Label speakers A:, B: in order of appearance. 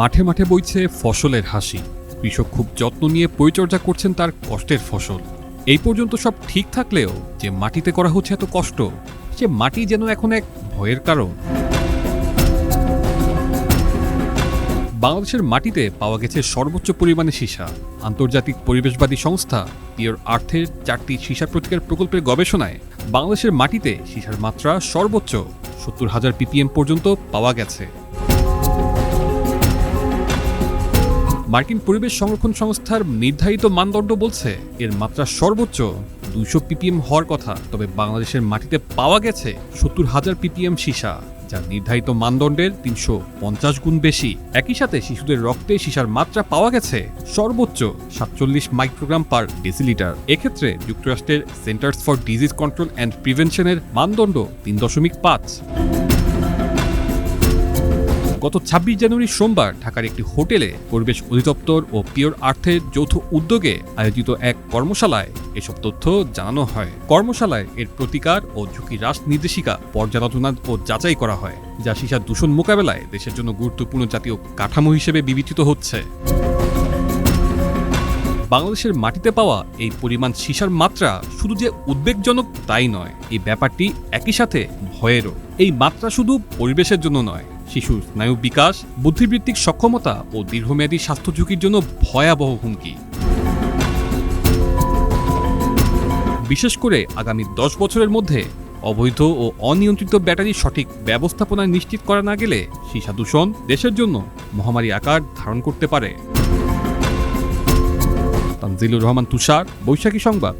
A: মাঠে মাঠে বইছে ফসলের হাসি। কৃষক খুব যত্ন নিয়ে পরিচর্যা করছেন তার কষ্টের ফসল। এই পর্যন্ত সব ঠিক থাকলেও যে মাটিতে করা হচ্ছে এত কষ্ট, সে মাটি যেন এখন এক ভয়ের কারণ। বাংলাদেশের মাটিতে পাওয়া গেছে সর্বোচ্চ পরিমাণে সীসা। আন্তর্জাতিক পরিবেশবাদী সংস্থা পিওর আর্থের চারটি সীসা প্রতিকার প্রকল্পের গবেষণায় বাংলাদেশের মাটিতে সীসার মাত্রা সর্বোচ্চ সত্তর হাজার পিপিএম পর্যন্ত পাওয়া গেছে। মার্কিন পরিবেশ সংরক্ষণ সংস্থার নির্ধারিত মানদণ্ড বলছে এর মাত্রা সর্বোচ্চ দুইশো পিপিএম হওয়ার কথা। তবে বাংলাদেশের মাটিতে পাওয়া গেছে সত্তর হাজার পিপিএম সীসা যা নির্ধারিত মানদণ্ডের তিনশো পঞ্চাশ গুণ বেশি। একই সাথে শিশুদের রক্তে সীসার মাত্রা পাওয়া গেছে সর্বোচ্চ সাতচল্লিশ মাইক্রোগ্রাম পার ডেসিলিটার। এক্ষেত্রে যুক্তরাষ্ট্রের Centers for Disease Control and প্রিভেনশনের মানদণ্ড তিন দশমিক পাঁচ। গত ছাব্বিশ জানুয়ারি সোমবার ঢাকার একটি হোটেলে পরিবেশ অধিদপ্তর ও পিওর আর্থের যৌথ উদ্যোগে আয়োজিত এক কর্মশালায় এসব তথ্য জানানো হয়। কর্মশালায় এর প্রতিকার ও ঝুঁকি হ্রাস নির্দেশিকা, পর্যালোচনা ও যাচাই করা হয়, যা সীসা দূষণ মোকাবেলায় দেশের জন্য গুরুত্বপূর্ণ জাতীয় কাঠামো হিসেবে বিবেচিত হচ্ছে। বাংলাদেশের মাটিতে পাওয়া এই পরিমাণ সীসার মাত্রা শুধু যে উদ্বেগজনক তাই নয়, এই ব্যাপারটি একই সাথে ভয়েরও। এই মাত্রা শুধু পরিবেশের জন্য নয় শিশুর স্নায়ু বিকাশ, বুদ্ধিবৃত্তিক সক্ষমতা ও দীর্ঘমেয়াদী স্বাস্থ্য ঝুঁকির জন্য ভয়াবহ হুমকি। বিশেষ করে আগামী দশ বছরের মধ্যে অবৈধ ও অনিয়ন্ত্রিত ব্যাটারির সঠিক ব্যবস্থাপনা নিশ্চিত করা না গেলে সীসা দূষণ দেশের জন্য মহামারী আকার ধারণ করতে পারে। তানজিলুর রহমান তুষার, বৈশাখী সংবাদ।